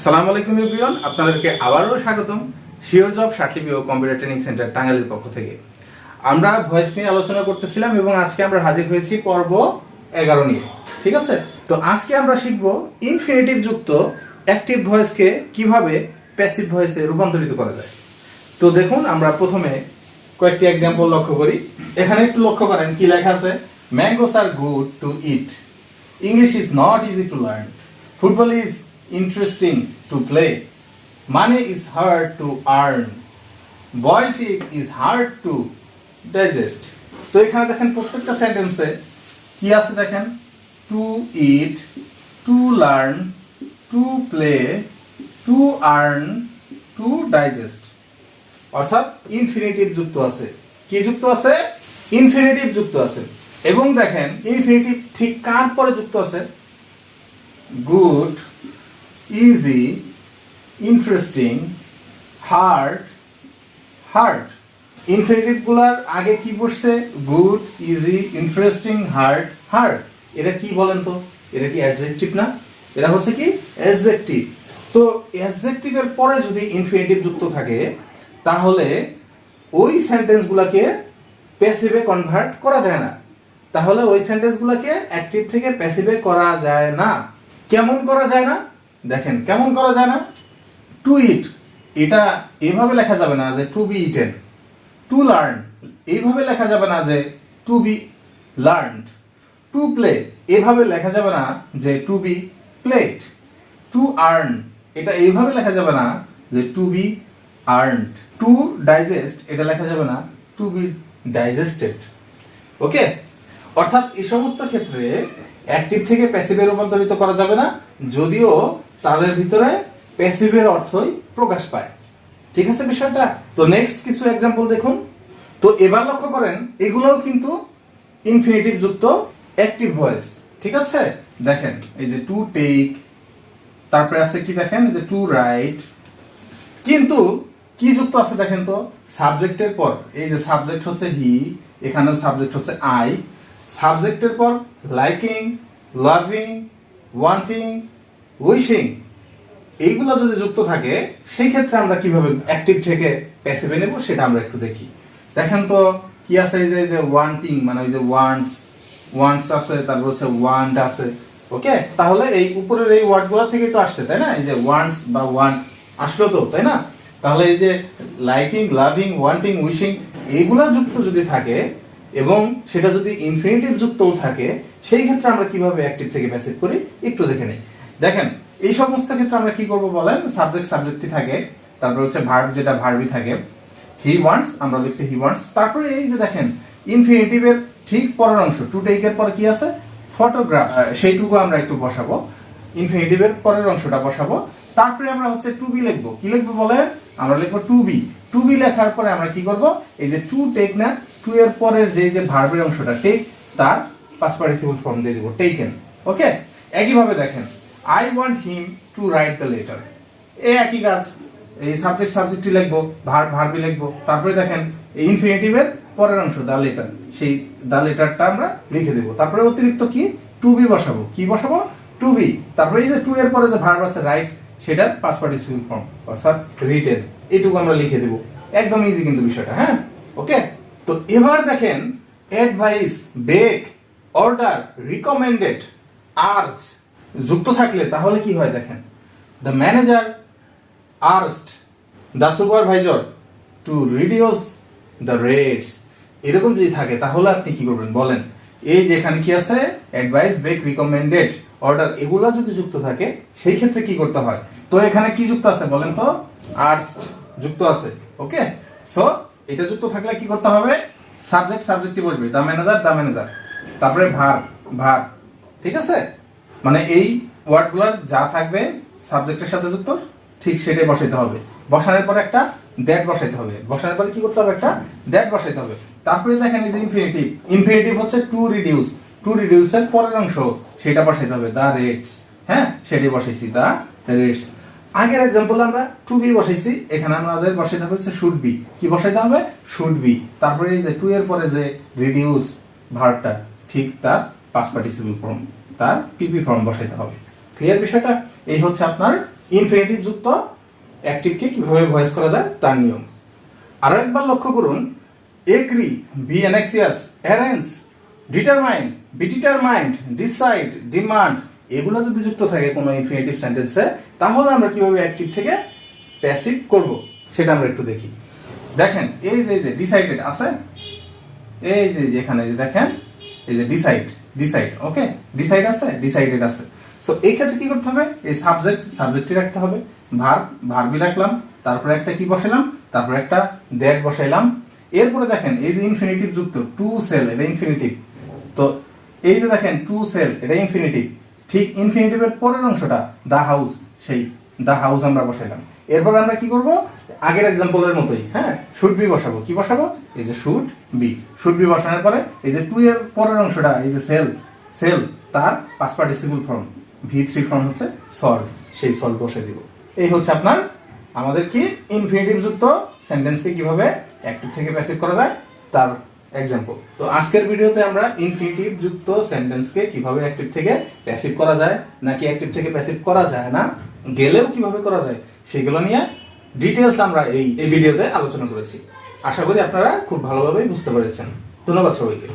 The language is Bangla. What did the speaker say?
আসসালামু আলাইকুম এভরিওয়ান, আপনাদেরকে আবারও স্বাগতম শিওর জব সার্টিফিকেট ও কম্পিউটার ট্রেনিং সেন্টার টাঙ্গাইলের পক্ষ থেকে। আমরা ভয়েস নিয়ে আলোচনা করতেছিলাম এবং আজকে আমরা হাজির হয়েছি পর্ব এগারো নিয়ে, ঠিক আছে? তো আজকে আমরা শিখব ইনফিনিটিভ যুক্ত অ্যাক্টিভ ভয়েসকে কীভাবে প্যাসিভ ভয়েসে রূপান্তরিত করা যায়। তো দেখুন, আমরা প্রথমে কয়েকটি এক্সাম্পল লক্ষ্য করি। এখানে একটু লক্ষ্য করেন, কি লেখা আছে? Mangoes R good to eat English is not easy to learn football is to play money is hard to earn boiled egg is hard to digest তো এখানে দেখেন প্রত্যেকটা সেন্টেন্সে কি আছে দেখেন? To eat to learn to play to earn to digest অর্থাৎ ইনফিনিটিভ যুক্ত আছে। কি যুক্ত আছে? ইনফিনিটিভ যুক্ত আছে। এবং দেখেন ইনফিনিটিভ ঠিক কার পরে যুক্ত আছে? Good easy interesting hard hard ইনফিনিটিভগুলার আগে কি বসছে? Good easy interesting hard hard এটা কি বলেন তো? এটা কি অ্যাডজেক্টিভ না? এটা হচ্ছে কি? অ্যাডজেক্টিভ তো অ্যাডজেক্টিভের পরে যদি ইনফিনিটিভ যুক্ত থাকে, তাহলে ওই সেন্টেন্সগুলোকে প্যাসিভে কনভার্ট করা যায় না। তাহলে ওই সেন্টেন্সগুলোকে অ্যাক্টিভ থেকে প্যাসিভে করা যায় না। কেমন করা যায় না? দেখেন, কেমন করা যায় না? টু ইট এটা এভাবে লেখা যাবে না যে to be eaten to learn এইভাবে লেখা যাবে না যে to be learned to play এভাবে লেখা যাবে না যে to be played to earn এটা এইভাবে লেখা যাবে না যে to be earned to digest এটা লেখা যাবে না টু বি ডাইজেস্টেড ওকে অর্থাৎ এই সমস্ত ক্ষেত্রে অ্যাক্টিভ থেকে প্যাসিভে রূপান্তরিত করা যাবে না। যদিও তাদের ভিতরে প্যাসিভের অর্থই প্রকাশ পায়। ঠিক আছে বিষয়টা? তো নেক্সট কিছু এক্সাম্পল দেখুন। তো এবার লক্ষ্য করেন, এগুলোও কিন্তু ইনফিনিটিভ যুক্ত অ্যাক্টিভ ভয়েস ঠিক আছে? দেখেন, এই যে টু টেক তারপরে আছে কি দেখেন? যে টু রাইট কিন্তু কি যুক্ত আছে দেখেন তো? সাবজেক্টের পর, এই যে সাবজেক্ট হচ্ছে হি এখানেও সাবজেক্ট হচ্ছে আই সাবজেক্টের পর লাইকিং লাভিং ওয়ান্টিং উইশিং এইগুলো যদি যুক্ত থাকে, সেই ক্ষেত্রে আমরা কীভাবে অ্যাক্টিভ থেকে প্যাসিভে নেব সেটা আমরা একটু দেখি। দেখেন তো, কি আছে এই যে যে ওয়ান্টিং মানে ওই যে ওয়ান্টস ওয়ান্টস আছে, তারপর হচ্ছে ওয়ান্ট আছে ওকে তাহলে এই উপরের এই ওয়ার্ডগুলো থেকে তো আসছে, তাই না? এই যে ওয়ান্টস বা ওয়ান্ট আসলো তো, তাই না? তাহলে এই যে লাইকিং লাভিং ওয়ান্টিং উইশিং এইগুলা যুক্ত যদি থাকে এবং সেটা যদি ইনফিনিটিভ যুক্তও থাকে, সেই ক্ষেত্রে আমরা কীভাবে অ্যাক্টিভ থেকে প্যাসিভ করি, একটু দেখে নিই। দেখেন, এই সমস্ত ক্ষেত্রে আমরা কি করব বলেন? সাবজেক্ট সাবজেক্টই থাকে, তারপর হচ্ছে ভার্ব যেটা ভার্বই থাকে। হি ওয়ান্টস আমরা লিখছি হি ওয়ান্টস তারপরে এই যে দেখেন ইনফিনিটিভের ঠিক পরের অংশ টু টেকের পরে কি আছে? ফটোগ্রাফ সেইটুকু আমরা একটু বসাবো। ইনফিনিটিভের পরের অংশটা বসাবো। তারপরে আমরা হচ্ছে টু বি লিখব। কি লিখব বলে আমরা লিখব টু বি টু বি লেখার পরে আমরা কি করব? এই যে টু টেক না টু এর পরের যে যে ভার্বের অংশটা টেক তার পাস পার্টিসিপল ফর্ম দিয়ে দিব টেকেন ওকে একইভাবে দেখেন। I want him to write the letter এই একই কাজ, এই সাবজেক্ট সাবজেক্টই লিখব ভার ভার্বি লিখব। তারপরে দেখেন, এই ইনফিনিটিভের পরের অংশ দা লেটার সেই দা লেটারটা আমরা লিখে দেবো। তারপরে অতিরিক্ত কি? টু বি বসাবো। কি বসাবো? টু বি তারপরে এই যে টু এর পরে যে ভার্ব আছে রাইট সেটার পাস পার্টিসিপল ফর্ম অর্থাৎ রিটেন এটুকু আমরা লিখে দেবো। একদম ইজি কিন্তু বিষয়টা হ্যাঁ? ওকে তো এবার দেখেন advise beg order recommended urge যুক্ত থাকলে তাহলে কি হয় দেখেন? The manager আর্স্ট the supervisor to reduce the rates এরকম যদি থাকে, তাহলে আপনি কি করবেন? বলেন, এই যে এখানে কি আছে? অ্যাডভাইস বেক রিকমেন্ডেড অর্ডার এগুলা যদি যুক্ত থাকে, সেই ক্ষেত্রে কি করতে হয়? তো এখানে কি যুক্ত আছে বলেন তো? আর্টস যুক্ত আছে ওকে সো এটা যুক্ত থাকলে কি করতে হবে? সাবজেক্ট সাবজেক্টই বসবে দ্য ম্যানেজার দ্য ম্যানেজার তারপরে ভার ভার, ঠিক আছে? মানে এই ওয়ার্ডগুলোর যা থাকবে সাবজেক্টের সাথে যুক্ত, ঠিক সেটাই বসাইতে হবে। বসানোর পর একটা দ্যাট বসাইতে হবে। বসানোর পরে কি করতে হবে? একটা দ্যাট বসাইতে হবে। তারপরে দেখেন এই যে ইনফিনিটিভ ইনফিনিটিভ হচ্ছে টু রিডিউস টু রিডিউসের পরের অংশ, সেটা বসাইতে হবে। দা রেটস হ্যাঁ? সেটাই বসাইছি দা রেটস আগের এক্সাম্পল আমরা টু বি বসাইছি। এখানে আমাদের বসাইতে হবে হচ্ছে শুড বি কি বসাইতে হবে? শুড বি তারপরে এই যে টু এর পরে যে রিডিউস ভার্বটা ঠিক তার পাস পার্টিসিপল ফর্ম তার পিপি ফর্ম বসাইতে হবে। ক্লিয়ার বিষয়টা? এই হচ্ছে আপনার ইনফিনিটিভ যুক্ত অ্যাক্টিভকে কীভাবে ভয়েস করা যায় তার নিয়ম। আরও একবার লক্ষ্য করুন agree be anxious arrange determine be determined decide demand এগুলো যদি যুক্ত থাকে কোনো ইনফিনিটিভ সেন্টেন্সে তাহলে আমরা কীভাবে অ্যাক্টিভ থেকে প্যাসিভ করব, সেটা আমরা একটু দেখি। দেখেন, এই যে এই যে ডিসাইডেড আছে, এই যে এখানে যে দেখেন, এই যে ডিসাইড ডিসাইড ওকে ডিসাইড আছে ডিসাইডেড আছে। সো এই ক্ষেত্রে কি করতে হবে? এই সাবজেক্ট সাবজেক্টই রাখতে হবে। ভার্ব ভার্বই রাখলাম, তারপরে একটা কি বসালাম তারপরে একটা দ্যাট বসাইলাম। এরপরে দেখেন, এই যে ইনফিনিটিভ যুক্ত টু সেল এটা ইনফিনিটিভ তো, এই যে দেখেন টু সেল এটা ইনফিনিটিভ ঠিক ইনফিনিটিভের পরের অংশটা দা হাউস সেই দা হাউস আমরা বসাইলাম। এরপর আমরা কি করব? আগের এক্সাম্পলের মতোই হ্যাঁ? শুড বি বসাবো। কি বসাবো? এই যে শুড বি শুড বি বসানোর পরে এই যে টু এর পরের অংশটা, এই যে সেল সেল তার পাঁচ participle form V three form হচ্ছে সল্ভ সেই সল্ভ বসে দিব। এই হচ্ছে আপনার, আমাদের কি ইনফিনিটিভ যুক্ত সেন্টেন্সকে কীভাবে অ্যাক্টিভ থেকে প্যাসিভ করা যায়? তার এক্সাম্পল তো আজকের ভিডিওতে আমরা ইনফিনিটিভ যুক্ত সেন্টেন্সকে কীভাবে অ্যাক্টিভ থেকে প্যাসিভ করা যায়, নাকি অ্যাক্টিভ থেকে প্যাসিভ করা যায় না, গেলেও কীভাবে করা যায় সেগুলো নিয়ে ডিটেলস আমরা এই ভিডিওতে আলোচনা করেছি। আশা করি আপনারা খুব ভালোভাবেই বুঝতে পেরেছেন। ধন্যবাদ সবাইকে।